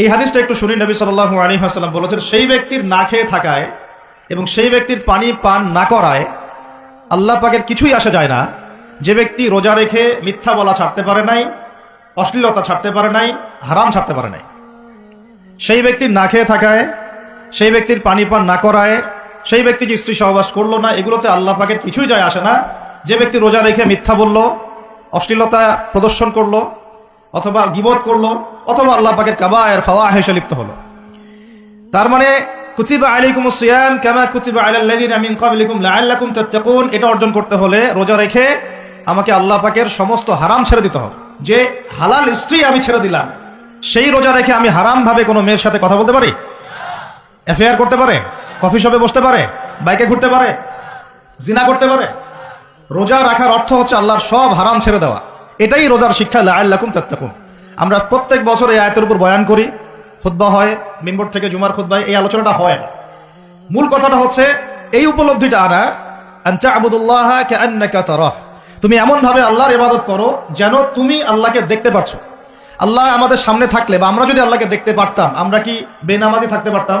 এই হাদিসটা একটু শুনি, নবী সাল্লাহ আলী হাসাল্লাম বলেছেন, সেই ব্যক্তির না খেয়ে থাকায় এবং সেই ব্যক্তির পানি পান না করায় আল্লাহ পাকের কিছুই আসা যায় না। যে ব্যক্তি রোজা রেখে মিথ্যা বলা ছাড়তে পারে নাই, অশ্লীলতা ছাড়তে পারে নাই, হারাম ছাড়তে পারে নাই। সেই ব্যক্তির না খেয়ে থাকায়, সেই ব্যক্তির পানি পান না করায়, সেই ব্যক্তি যে স্ত্রী সহবাস করল না, এগুলোতে আল্লাহ পাকের কিছুই যায় আসে না। যে ব্যক্তি রোজা রেখে মিথ্যা বলল, অশ্লীলতা প্রদর্শন করল অথবা গিবত করল, অথবা আল্লাহ পাকের কাবায়ের ফাওয়া হেসে লিপ্ত হলো। তার মানে কুতিবা আলাইকুম সিয়াম কামা কুতিবা আলাল্লাযিনা মিন ক্বাবলিকুম লাআল্লাকুম তাত্তাকুন। এটা অর্জন করতে হলে রোজা রেখে আমাকে আল্লাহ পাকের সমস্ত হারাম ছেড়ে দিতে হবে। যে হালাল স্ত্রী আমি ছেড়ে দিলাম, সেই রোজা রেখে আমি হারাম ভাবে কোনো মেয়ের সাথে কথা বলতে পারি? অ্যাফেয়ার করতে পারে? কফি শপে বসতে পারে? বাইকে ঘুরতে পারে? জিনা করতে পারে? রোজা রাখার অর্থ হচ্ছে আল্লাহর সব হারাম ছেড়ে দেওয়া। এটাই রোজার শিক্ষা, লাআল্লাকুম তাত্তাকুন। আমরা প্রত্যেক বছর এই আয়াতের উপর বয়ান করি, খুতবা হয় মিনবোর্ড থেকে জুমার খুতবায় এই আলোচনাটা হয় মূল কথাটা হচ্ছে, এই উপলব্ধিটা আনা আবুদুল্লাহ কান্নাকা তারাহ। তুমি এমন ভাবে আল্লাহর ইবাদত করো যেন তুমি আল্লাহকে দেখতে পারছ। আল্লাহ আমাদের সামনে থাকলে বা আমরা যদি আল্লাহকে দেখতে পারতাম, আমরা কি বেনামাজি থাকতে পারতাম?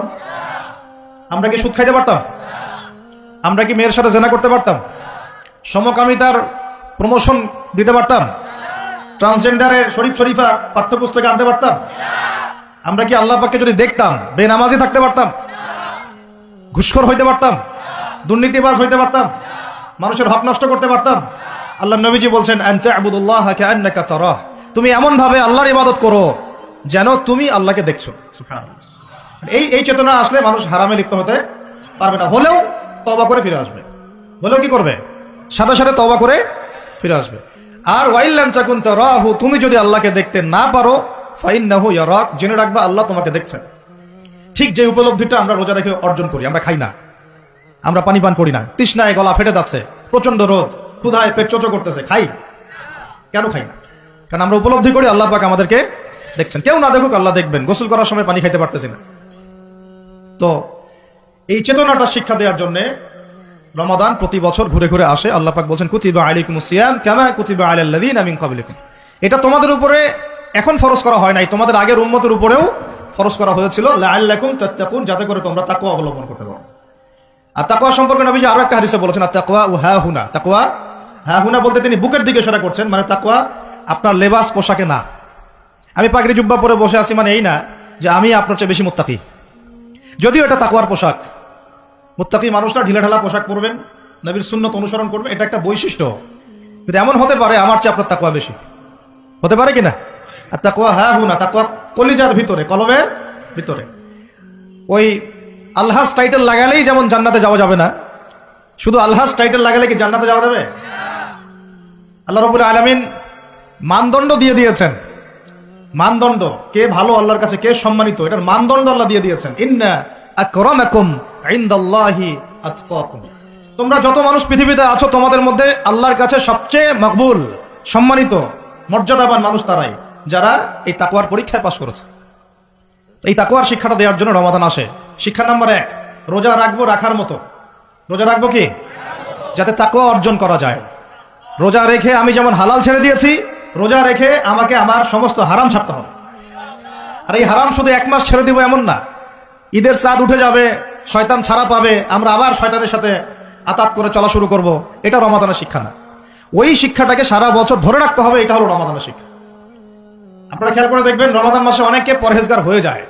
আমরা কি সুদ খাইতে পারতাম? আমরা কি মেয়ের সাথে জেনা করতে পারতাম? সমকামিতার প্রমোশন দিতে পারতাম? ট্রান্সজেন্ডারের শরীফ শরীফা পাঠ্যপুস্তকে আনতে পারতাম? আমরা কি আল্লাহ পাককে যদি দেখতাম, বেনামাজি থাকতে পারতাম? ঘুষখোর হইতে পারতাম? দুর্নীতিবাজ হইতে পারতাম? মানুষের হক নষ্ট করতে পারতাম? আল্লাহ নবীজি বলছেন তুমি এমন ভাবে আল্লাহর ইবাদত করো যেন তুমি আল্লাহকে দেখছ। এই এই চেতনা আসলে মানুষ হারামে লিপ্ত হতে পারবে না। হলেও তবা করে ফিরে আসবে। হলেও কি করবে? সাথে সাথে তবা করে ফিরে আসবে। আর ওয়াইল্লাম চাকুন তারাহু, তুমি যদি আল্লাহকে দেখতে না পারো ফাইন না ফাইন্নাহু ইয়ারাক, জেনে রাখবা আল্লাহ তোমাকে দেখছেন। ঠিক যে উপলব্ধিটা আমরা রোজা রেখে অর্জন করি, আমরা খাই না। আমরা পানি পান করি না। তৃষ্ণায় গলা ফেটে যাচ্ছে প্রচণ্ড রোদ, ক্ষুধায় পেট চোচো করতেছে, খাই? কেন খাই না? কারণ আমরা উপলব্ধি করি আল্লাহ পাক আমাদেরকে দেখছেন। কেউ না দেখুক আল্লাহ দেখবেন, গোসল করার সময় পানি খাইতে পারতেছি না। তো এই চেতনাটা শিক্ষা দেওয়ার জন্য রমাদান প্রতি বছর ঘুরে ঘুরে আসে। আল্লাহ পাক বলছেন, কুতিবা আলাইকুম সিয়াম কামা কুতিবা আলাল্লাযিনা মিন ক্বাবলিকুম। এটা তোমাদের উপরে এখন ফরজ করা হয় নাই। তোমাদের আগের উম্মতের উপরেও ফরজ করা হয়েছিল। লাআল্লাকুম তাত্তাকুন, যাতে করে তোমরা তাকওয়া অবলম্বন করতে পারো। আর তাকওয়া সম্পর্কে নবীজি আরও একটা হাদিসে বলেছেন আর তাকওয়া ও হা হুনা। তাকওয়া, হা হুনা বলতে তিনি বুকের দিকে সেটা করছেন মানে তাকওয়া আপনার লেবাস পোশাকে না। আমি পাগড়ি জুব্বা পরে বসে আছি মানে এই না যে আমি আপনার চেয়ে বেশি মুত্তাকি। যদিও এটা তাকওয়ার পোশাক মুত্তাকি মানুষরা ঢিলাঢালা পোশাক পরবেন, নবীর সুন্নত অনুসরণ করবেন, এটা একটা বৈশিষ্ট্য। কিন্তু এমন হতে পারে, আমার চেয়ে আপনার তাকুয়া বেশি। হতে পারে কিনা আর তাকুয়া হ্যাঁ হু না, তাকওয়া কলিজার ভিতরে, কলমের ভিতরে। ওই আলহাস টাইটেল লাগালেই যেমন জান্নাতে যাওয়া যাবে না, শুধু আলহাস টাইটেল লাগালে কি জান্নাতে যাওয়া যাবে? আল্লাহ রবুল আলমিন মানদণ্ড দিয়ে দিয়েছেন। মানদণ্ড, কে ভালো আল্লাহর কাছে কে সম্মানিত, এটার মানদণ্ড আল্লাহ দিয়ে দিয়েছেন। ইন্না আকরামাকুম তোমরা যত মানুষ পৃথিবীতে আছো, তোমাদের মধ্যে আল্লাহর কাছে সবচেয়ে মকবুল, সম্মানিত, মর্যাদাবান মানুষ তারাই, যারা এই তাকওয়ার পরীক্ষায় পাশ করেছে। এই তাকওয়ার শিক্ষাটা দেওয়ার জন্য রমাদান আসে। শিক্ষা নাম্বার এক, রোজা রাখব রাখার মতো। রোজা রাখব কি? যাতে তাকুয়া অর্জন করা যায়। রোজা রেখে আমি যেমন হালাল ছেড়ে দিয়েছি, রোজা রেখে আমাকে আমার সমস্ত হারাম ছাড়তে হবে। আর এই হারাম শুধু এক মাস ছেড়ে দিব এমন না। ঈদের চাঁদ উঠে যাবে শয়তান ছাড়া পাবে, আমরা আবার শয়তানের সাথে আতাত করে চলা শুরু করব। এটা রমাদানের শিক্ষা না। ওই শিক্ষাটাকে সারা বছর ধরে রাখতে হবে, এটা হলো রমাদানের শিক্ষা। আপনারা খেয়াল করে দেখবেন, রমাদান মাসে অনেকে পরহেজগার হয়ে যায়।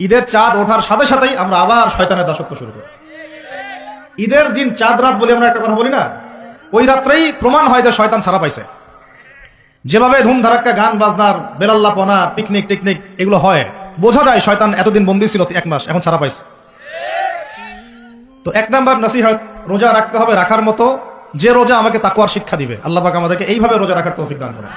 ঈদের চাঁদ ওঠার সাথে সাথেই আমরা আবার শয়তানের দাসত্ব শুরু করি। ঈদের দিন চাঁদ রাত বলে আমরা একটা কথা বলি না? ওই রাত্রেই প্রমাণ হয় যে শয়তান ছাড়া পাইছে। যেভাবে ধুমধারাক্কা গান বাজনার, বেলাল্লাপনার পিকনিক টিকনিক এগুলো হয়, বোঝা যায় শয়তান এতদিন বন্দি ছিল এক মাস, এখন ছাড়া পাইছে। তো এক নাম্বার নাসিহত, রোজা রাখতে হবে রাখার মতো। যে রোজা আমাকে তাকুয়ার শিক্ষা দিবে, আল্লাহ পাক আমাদেরকে এইভাবে রোজা রাখার তৌফিক দান করে